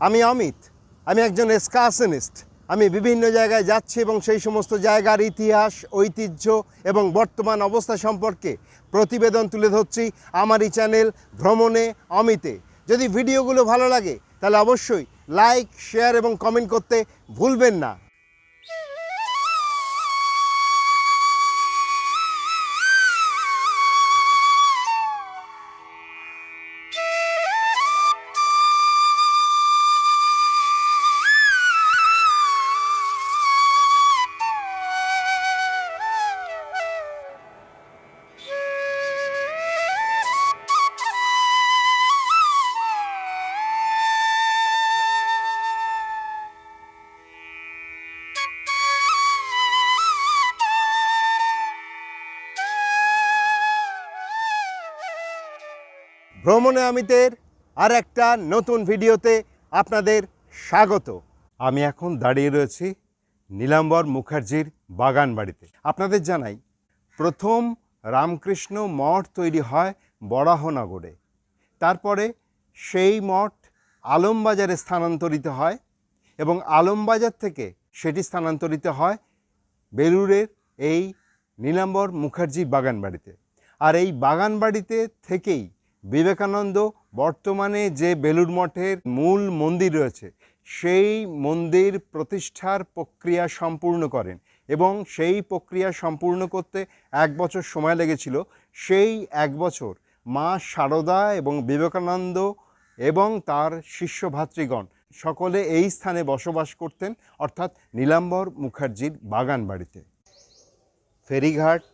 আমি অমিত। আমি একজন এসকাশনিস্ট আমি বিভিন্ন জায়গায় যাচ্ছি এবং সেই সমস্ত জায়গার ইতিহাস, ঐতিহ্য এবং বর্তমান অবস্থা সম্পর্কে প্রতিবেদন তুলে ধরছি আমারই চ্যানেল ভ্রমণে অমিতে। যদি ভিডিওগুলো ভালো লাগে, তাহলে অবশ্যই লাইক, শেয়ার এবং কমেন্ট করতে ভুলবেন না। ভ্রমণে আমিতের আর একটা নতুন ভিডিওতে আপনাদের স্বাগত। আমি এখন দাঁড়িয়ে রয়েছি নীলাম্বর মুখার্জির বাগান বাড়িতে। আপনাদের জানাই, প্রথম রামকৃষ্ণ মঠ তৈরি হয় বরাহনগরে। তারপরে সেই মঠ আলমবাজারে স্থানান্তরিত হয় এবং আলমবাজার থেকে সেটি স্থানান্তরিত হয় বেলুড়ের এই নীলাম্বর মুখার্জি বাগান বাড়িতে। আর এই বাগান বাড়িতে থেকেই বিবেকানন্দ বর্তমানে যে বেলুড় মঠের মূল মন্দির রয়েছে, সেই মন্দির প্রতিষ্ঠার প্রক্রিয়া সম্পূর্ণ করেন এবং সেই প্রক্রিয়া সম্পূর্ণ করতে এক বছর সময় লেগেছিল। সেই এক বছর মা শারদা এবং বিবেকানন্দ এবং তার শিষ্য ভাতৃগণ সকলে এই স্থানে বসবাস করতেন, অর্থাৎ নীলাম্বর মুখার্জির বাগান বাড়িতে ফেরিঘাট,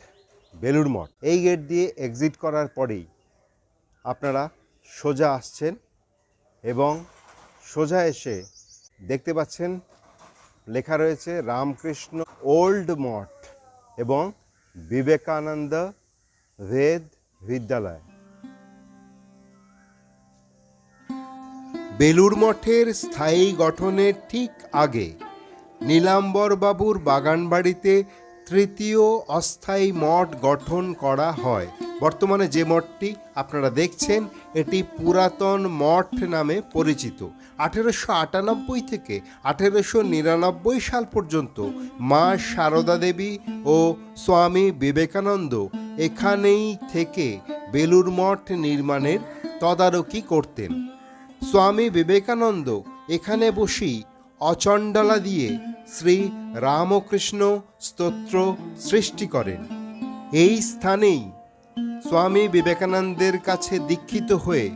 বেলুড় মঠ। এই গেট দিয়ে এক্সিট করার পরেই আপনারা সোজা আসছেন এবং সোজা এসে দেখতে পাচ্ছেন লেখা রয়েছে রামকৃষ্ণ ওল্ড মঠ এবং বিবেকানন্দ ভেদ বিদ্যালয়। বেলুর মঠের স্থায়ী গঠনের ঠিক আগে নীলাম্বর বাবুর বাগানবাড়িতে তৃতীয় অস্থায়ী মঠ গঠন করা হয়। বর্তমানে যে মঠটি আপনারা দেখছেন, এটি পুরাতন মঠ নামে পরিচিত। আঠেরোশো আটানব্বই থেকে আঠেরোশো নিরানব্বই সাল পর্যন্ত মা সারদা দেবী ও স্বামী বিবেকানন্দ এখানেই থেকে বেলুড় মঠ নির্মাণের তদারকি করতেন। স্বামী বিবেকানন্দ এখানে বসেই অচণ্ডলা দিয়ে শ্রী রামকৃষ্ণ স্তোত্র সৃষ্টি করেন। এই স্থানেই স্বামী বিবেকানন্দের কাছে দীক্ষিত হয়ে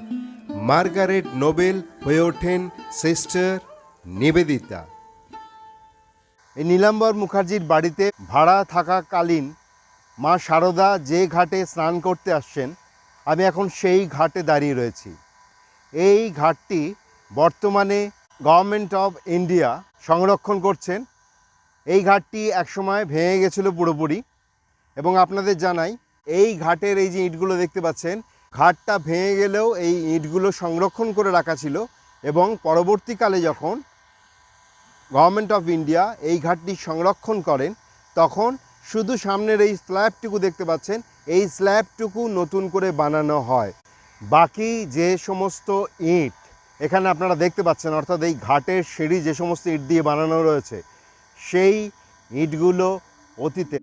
মার্গারেট নোবেল হয়ে ওঠেন সিস্টার নিবেদিতা। এই নীলাম্বর মুখার্জির বাড়িতে ভাড়া থাকাকালীন মা শারদা যে ঘাটে স্নান করতে আসছেন, আমি এখন সেই ঘাটে দাঁড়িয়ে রয়েছি। এই ঘাটটি বর্তমানে গভর্নমেন্ট অফ ইন্ডিয়া সংরক্ষণ করছেন। এই ঘাটটি একসময় ভেঙে গেছিল পুরোপুরি। এবং আপনাদের জানাই, এই ঘাটের এই যে ইটগুলো দেখতে পাচ্ছেন, ঘাটটা ভেঙে গেলেও এই ইটগুলো সংরক্ষণ করে রাখা ছিল। এবং পরবর্তীকালে যখন গভর্নমেন্ট অফ ইন্ডিয়া এই ঘাটটি সংরক্ষণ করেন, তখন শুধু সামনের এই স্ল্যাবটুকু দেখতে পাচ্ছেন, এই স্ল্যাবটুকু নতুন করে বানানো হয়। বাকি যে সমস্ত ইট এখানে আপনারা দেখতে পাচ্ছেন, অর্থাৎ এই ঘাটের সিঁড়ি যে সমস্ত ইট দিয়ে বানানো রয়েছে, সেই ইটগুলো অতীতে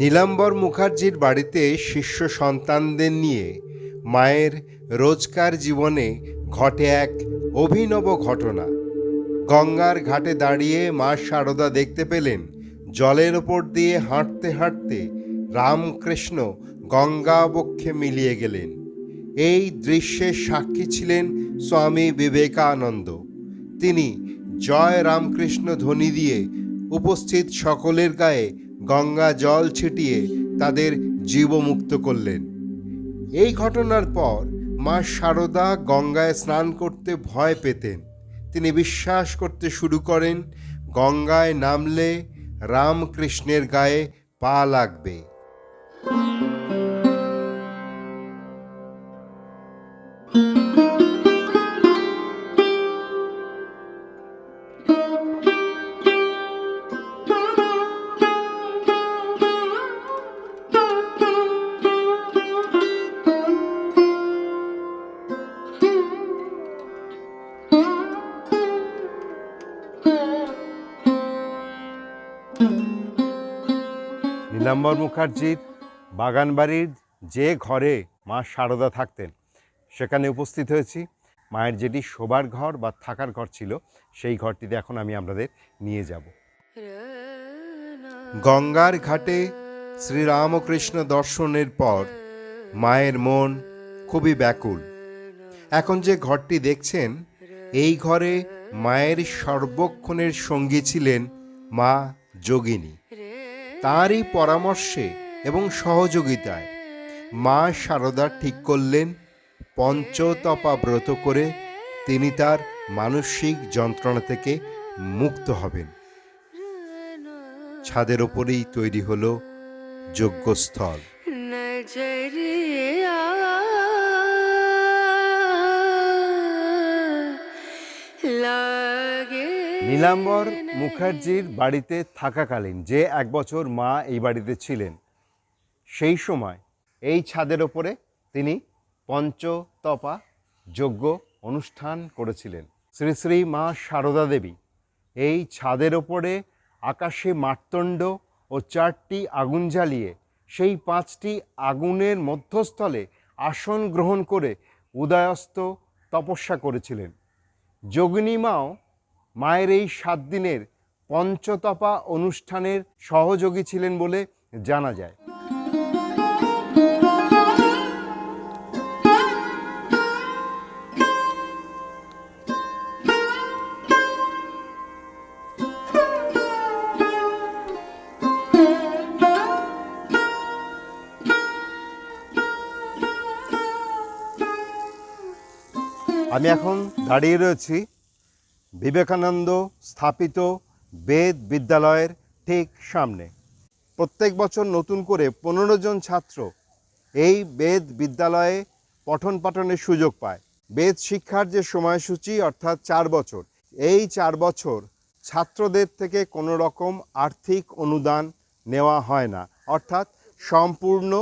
নীলাম্বর মুখার্জির বাড়িতে শিষ্য সন্তানদের নিয়ে মায়ের রোজকার জীবনে ঘটে এক অভিনব ঘটনা। গঙ্গার ঘাটে দাঁড়িয়ে মা শারদা দেখতে পেলেন, জলের ওপর দিয়ে হাঁটতে হাঁটতে রামকৃষ্ণ গঙ্গা বক্ষে মিলিয়ে গেলেন। এই দৃশ্যের সাক্ষী ছিলেন স্বামী বিবেকানন্দ। তিনি জয় রামকৃষ্ণ ধ্বনি দিয়ে উপস্থিত সকলের গায়ে গঙ্গা জল ছিটিয়ে তাদের জীবমুক্ত করলেন। এই ঘটনার পর মা শারদা গঙ্গায় স্নান করতে ভয় পেতেন। তিনি বিশ্বাস করতে শুরু করেন, গঙ্গায় নামলে রামকৃষ্ণের গায়ে পা লাগবে। নীলাম্বর মুখার্জির বাগানবাড়ির যে ঘরে মা সারদা থাকতেন, সেখানে উপস্থিত হয়েছি। মায়ের যেটি শোবার ঘর বা থাকার ঘর ছিল, সেই ঘরটিতে এখন আমি আপনাদের নিয়ে যাব। গঙ্গার ঘাটে শ্রীরামকৃষ্ণ দর্শনের পর মায়ের মন খুবই ব্যাকুল। এখন যে ঘরটি দেখছেন, এই ঘরে মায়ের সর্বক্ষণের সঙ্গী ছিলেন মা যোগিনী। তাঁরই পরামর্শে এবং সহযোগিতায় মা সারদা ঠিক করলেন, পঞ্চতপা ব্রত করে তিনি তার মানসিক যন্ত্রণা থেকে মুক্ত হবেন ছাদের ওপরেই তৈরি হল যজ্ঞস্থল Love. নীলাম্বর মুখার্জির বাড়িতে থাকাকালীন যে এক বছর মা এই বাড়িতে ছিলেন, সেই সময় এই ছাদের ওপরে তিনি পঞ্চতপা যজ্ঞ অনুষ্ঠান করেছিলেন। শ্রী শ্রী মা সারদা দেবী এই ছাদের ওপরে আকাশে মার্তণ্ড ও চারটি আগুন জ্বালিয়ে সেই পাঁচটি আগুনের মধ্যস্থলে আসন গ্রহণ করে উদয়স্ত তপস্যা করেছিলেন। যোগিনীমাও মায়ের এই সাত দিনের পঞ্চতপা অনুষ্ঠানের সহযোগী ছিলেন বলে জানা যায়। আমি এখন দাঁড়িয়ে রয়েছি বিবেকানন্দ স্থাপিত বেদ বিদ্যালয়ের ঠিক সামনে। প্রত্যেক বছর নতুন করে পনেরো জন ছাত্র এই বেদ বিদ্যালয়ে পঠন পাঠনের সুযোগ পায়। বেদ শিক্ষার যে সময়সূচি, অর্থাৎ চার বছর, এই চার বছর ছাত্রদের থেকে কোনো রকম আর্থিক অনুদান নেওয়া হয় না। অর্থাৎ সম্পূর্ণ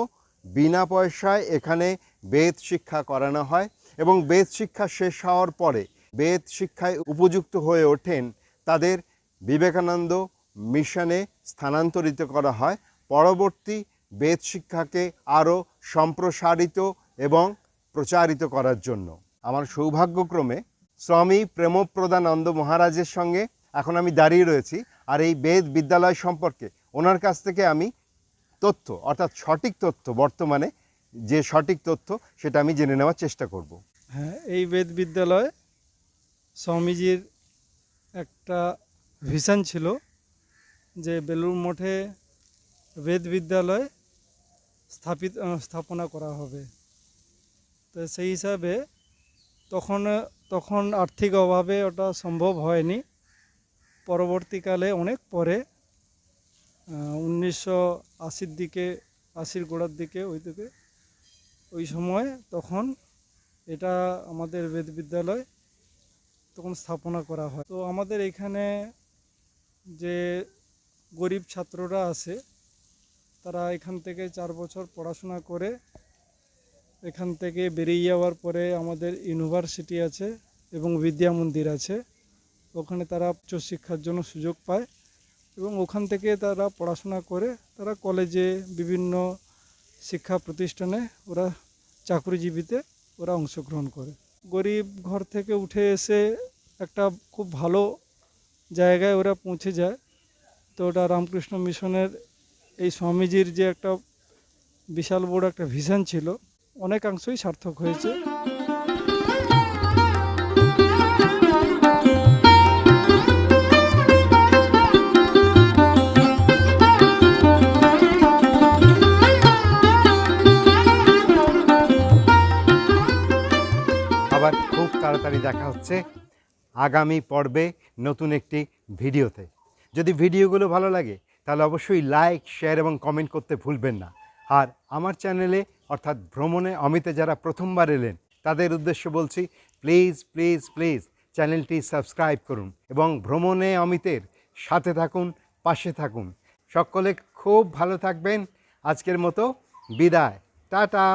বিনা পয়সায় এখানে বেদ শিক্ষা করানো হয় এবং বেদ শিক্ষা শেষ হওয়ার পরে বেদ শিক্ষায় উপযুক্ত হয়ে ওঠেন, তাদের বিবেকানন্দ মিশনে স্থানান্তরিত করা হয়। পরবর্তী বেদ শিক্ষাকে আরও সম্প্রসারিত এবং প্রচারিত করার জন্য। আমার সৌভাগ্যক্রমে স্বামী প্রেমপ্রদানন্দ মহারাজের সঙ্গে এখন আমি দাঁড়িয়ে রয়েছি আর এই বেদ বিদ্যালয় সম্পর্কে ওনার কাছ থেকে আমি তথ্য, অর্থাৎ সঠিক তথ্য, বর্তমানে যে সঠিক তথ্য সেটা আমি জেনে নেওয়ার চেষ্টা করব। হ্যাঁ এই বেদ বিদ্যালয় স্বামীজির একটা ভিশন ছিল যে বেলুর মঠে বেদ বিদ্যালয় স্থাপিত স্থাপনা করা হবে। তো সেই হিসাবে তখন তখন আর্থিক অভাবে ওটা সম্ভব হয়নি। পরবর্তীকালে অনেক পরে উনিশশো আশির দিকে, আশির গোড়ার দিকে ওই দিকে, ওই সময় তখন এটা আমাদের বেদ বিদ্যালয় তখন স্থাপনা করা হয়। তো আমাদের এখানে যে গরিব ছাত্ররা আছে, তারা এখান থেকে চার বছর পড়াশোনা করে, এখান থেকে বেরিয়ে যাওয়ার পরে আমাদের ইউনিভার্সিটি আছে এবং বিদ্যা মন্দির আছে। ওখানে তারা উচ্চশিক্ষার জন্য সুযোগ পায় এবং ওখান থেকে তারা পড়াশোনা করে, তারা কলেজে বিভিন্ন শিক্ষা প্রতিষ্ঠানে ওরা চাকরিজীবীতে ওরা অংশগ্রহণ করে। গরিব ঘর থেকে উঠে এসে একটা খুব ভালো জায়গায় ওরা পৌঁছে যায়। তো ওটা রামকৃষ্ণ মিশনের এই স্বামীজির যে একটা বিশাল বড় একটা ভিশন ছিল, অনেকাংশই সার্থক হয়েছে। তাড়াতাড়ি দেখা হচ্ছে আগামী পর্বে নতুন একটি ভিডিওতে। যদি ভিডিওগুলো ভালো লাগে, তাহলে অবশ্যই লাইক, শেয়ার এবং কমেন্ট করতে ভুলবেন না। আর আমার চ্যানেলে, অর্থাৎ ভ্রমণে অমিতে যারা প্রথমবার এলেন, তাদের উদ্দেশ্য বলছি প্লিজ প্লিজ প্লিজ চ্যানেলটি সাবস্ক্রাইব করুন এবং ভ্রমণে অমিতের সাথে থাকুন, পাশে থাকুন। সকলে খুব ভালো থাকবেন। আজকের মতো বিদায়। টাটা!